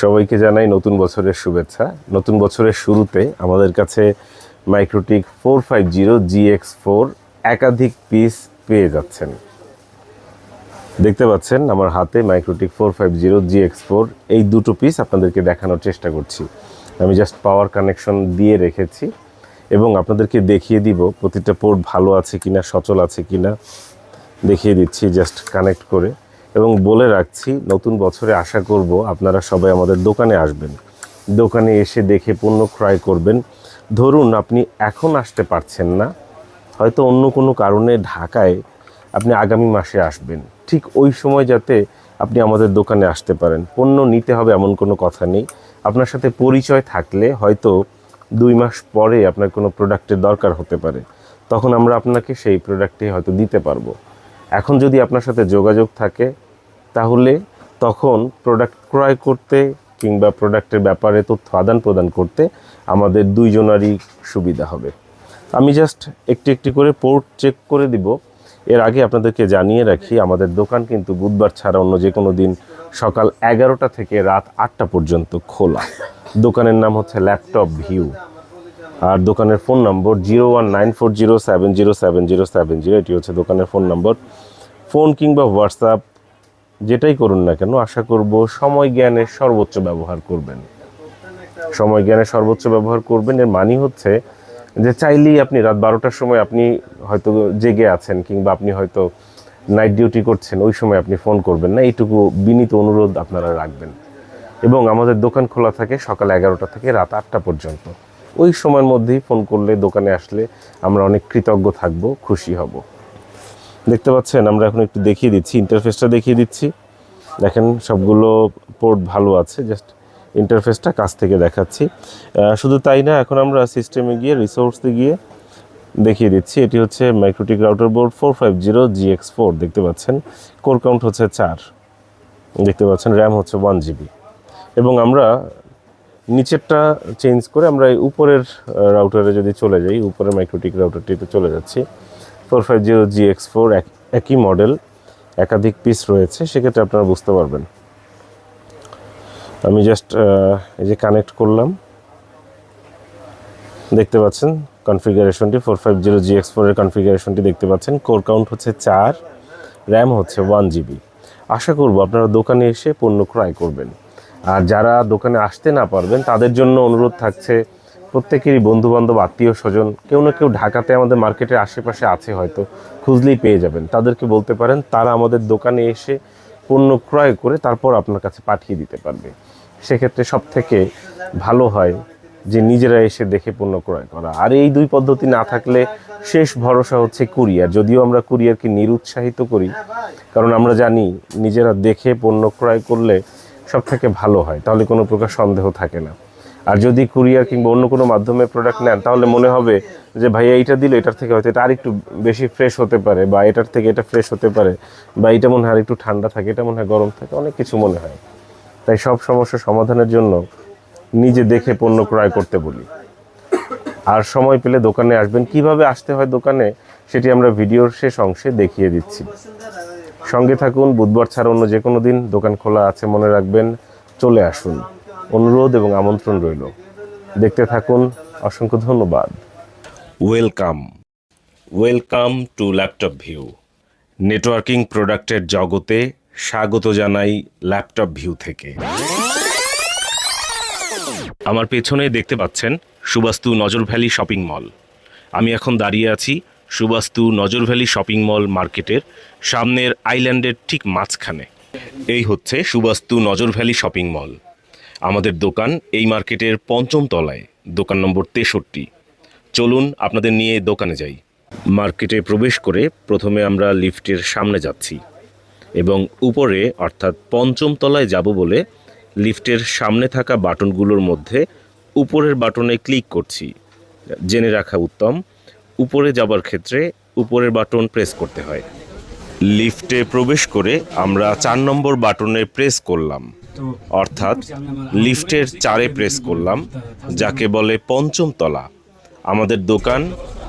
সবাইকে জানাই নতুন বছরের শুভেচ্ছা। নতুন বছরের শুরুতে আমাদের কাছে MikroTik four five zero GX four একাধিক পিস পেয়ে যাচ্ছেন। দেখতে পাচ্ছেন আমার হাতে MikroTik four five zero GX four এই দুটো পিস আপনাদেরকে দেখানোর চেষ্টা করছি। আমি জাস্ট পাওয়ার কানেকশন দিয়ে রেখেছি এবং আপনাদেরকে দেখিয়ে দিব প্রতিটা পোর্ট ভালো আছে কিনা, সচল আছে কিনা। দেখিয়ে দিচ্ছি জাস্ট কানেক্ট করে। এবং বলে রাখছি, নতুন বছরে আশা করব আপনারা সবাই আমাদের দোকানে আসবেন। দোকানে এসে দেখে পণ্য ক্রয় করবেন। ধরুন আপনি এখন আসতে পারছেন না, হয়তো অন্য কোনো কারণে ঢাকায় আপনি আগামী মাসে আসবেন। ঠিক ওই সময় যাতে আপনি আমাদের দোকানে আসতে পারেন। পণ্য নিতে হবে এমন কোনো কথা নেই। আপনার সাথে পরিচয় থাকলে হয়তো দুই মাস পরে আপনার কোনো প্রোডাক্টের দরকার হতে পারে। তখন আমরা আপনাকে সেই প্রোডাক্টটি হয়তো দিতে পারব। এখন যদি আপনার সাথে যোগাযোগ থাকে, তাহলে তখন প্রোডাক্ট ক্রয় করতে কিংবা প্রোডাক্টের ব্যাপারে তথ্য আদান প্রদান করতে আমাদের দুইজনারই সুবিধা হবে। আমি জাস্ট একটি একটি করে পোর্ট চেক করে দিব। এর আগে আপনাদেরকে জানিয়ে রাখি, আমাদের দোকান কিন্তু বুধবার ছাড়া অন্য যে কোনো দিন সকাল এগারোটা থেকে রাত আটটা পর্যন্ত খোলা। দোকানের নাম হচ্ছে ল্যাপটপ ভিউ আর দোকানের phone number zero one nine four zero seven zero seven zero seven zero, এটি হচ্ছে দোকানের ফোন নম্বর। ফোন কিংবা হোয়াটসঅ্যাপ, যেটাই করুন না কেন, আশা করব সময় জ্ঞানের সর্বোচ্চ ব্যবহার করবেন। সময় জ্ঞানের সর্বোচ্চ ব্যবহার করবেন, এর মানি হচ্ছে যে চাইলেই আপনি রাত বারোটার সময় আপনি হয়তো জেগে আছেন কিংবা আপনি হয়তো নাইট ডিউটি করছেন, ওই সময় আপনি ফোন করবেন না, এইটুকু বিনীত অনুরোধ আপনারা রাখবেন। এবং আমাদের দোকান খোলা থাকে সকাল এগারোটা থেকে রাত আটটা পর্যন্ত। ওই সময়ের মধ্যেই ফোন করলে, দোকানে আসলে আমরা অনেক কৃতজ্ঞ থাকব, খুশি হব। দেখতে পাচ্ছেন, আমরা এখন একটু দেখিয়ে দিচ্ছি ইন্টারফেসটা দেখিয়ে দিচ্ছি। দেখেন, সবগুলো পোর্ট ভালো আছে জাস্ট ইন্টারফেসটা কাছ থেকে দেখাচ্ছি। শুধু তাই না, এখন আমরা সিস্টেমে গিয়ে রিসোর্সে গিয়ে দেখিয়ে দিচ্ছি। এটি হচ্ছে MikroTik router board four five zero GX four দেখতে পাচ্ছেন। কোর কাউন্ট হচ্ছে চার। দেখতে পাচ্ছেন র্যাম হচ্ছে ওয়ান জিবি এবং আমরা নিচেরটা চেঞ্জ করে আমরা এই উপরের রাউটারে যদি চলে যাই, উপরের মাইক্রোটিক রাউটারটিতে চলে যাচ্ছি। Four five zero G X four একই মডেল একাধিক পিস রয়েছে, সেক্ষেত্রে আপনারা বুঝতে পারবেন। আমি জাস্ট এই যে কানেক্ট করলাম। দেখতে পাচ্ছেন কনফিগারেশনটি four five zero G X ফোরের কনফিগারেশনটি দেখতে পাচ্ছেন। কোর কাউন্ট হচ্ছে চার র্যাম হচ্ছে ওয়ান জিবি আশা করব আপনারা দোকানে এসে পণ্য ক্রয় করবেন। আর যারা দোকানে আসতে না পারবেন, তাদের জন্য অনুরোধ থাকছে, প্রত্যেকেরই বন্ধু বান্ধব আত্মীয় স্বজন, কেউ না কেউ ঢাকাতে আমাদের মার্কেটের আশেপাশে আছে হয়তো, খুঁজলেই পেয়ে যাবেন। তাদেরকে বলতে পারেন, তারা আমাদের দোকানে এসে পণ্য ক্রয় করে তারপর আপনার কাছে পাঠিয়ে দিতে পারবে। সেক্ষেত্রে সব থেকে ভালো হয় যে নিজেরা এসে দেখে পণ্য ক্রয় করা। আর এই দুই পদ্ধতি না থাকলে শেষ ভরসা হচ্ছে কুরিয়ার। যদিও আমরা কুরিয়ারকে নিরুৎসাহিত করি, কারণ আমরা জানি নিজেরা দেখে পণ্য ক্রয় করলে সব থেকে ভালো হয়, তাহলে কোনো প্রকার সন্দেহ থাকে না। আর যদি কুরিয়ার কিংবা অন্য কোনো মাধ্যমে প্রোডাক্ট নেন, তাহলে মনে হবে যে ভাই এইটা দিলে, এটার থেকে হয়তো এটা আরেকটু বেশি ফ্রেশ হতে পারে, বা এটার থেকে এটা ফ্রেশ হতে পারে, বা এটা মনে হয় আরেকটু ঠান্ডা থাকে, এটা মনে হয় গরম থাকে, অনেক কিছু মনে হয়। তাই সব সমস্যা সমাধানের জন্য নিজে দেখে পণ্য ক্রয় করতে বলি। আর সময় পেলে দোকানে আসবেন। কীভাবে আসতে হয় দোকানে, সেটি আমরা ভিডিওর শেষ অংশে দেখিয়ে দিচ্ছি। সঙ্গে থাকুন, বুধবার ছাড়া অন্য যে কোনো দিন দোকান খোলা আছে মনে রাখবেন, চলে আসুন। অনুরোধ এবং আমন্ত্রণ রইল। দেখতে থাকুন, অসংখ্য ধন্যবাদ। Welcome. Welcome to Laptop View. Networking প্রোডাক্টের জগতে স্বাগত জানাই ল্যাপটপ ভিউ থেকে। আমার পেছনে দেখতে পাচ্ছেন সুবাস্তু নজর ভ্যালি শপিং মল। আমি এখন দাঁড়িয়ে আছি সুবাস্তু নজর ভ্যালি শপিং মল মার্কেটের সামনের আইল্যান্ডের ঠিক মাঝখানে। এই হচ্ছে সুবাস্তু নজর ভ্যালি শপিং মল। আমাদের দোকান এই মার্কেটের পঞ্চম তলায়, দোকান নম্বর তেষট্টি। চলুন আপনাদের নিয়ে দোকানে যাই। মার্কেটে প্রবেশ করে প্রথমে আমরা লিফটের সামনে যাচ্ছি এবং উপরে, অর্থাৎ পঞ্চম তলায় যাব বলে লিফটের সামনে থাকা বাটনগুলোর মধ্যে উপরের বাটনে ক্লিক করছি। জেনে রাখা উত্তম উপরে যাবার ক্ষেত্রে উপরের বাটন প্রেস করতে হয়। লিফটে প্রবেশ করে আমরা চার নম্বর বাটনে প্রেস করলাম। অর্থাৎ লিফটের চারে প্রেস করলাম, যাকে বলে পঞ্চম তলা। আমাদের দোকান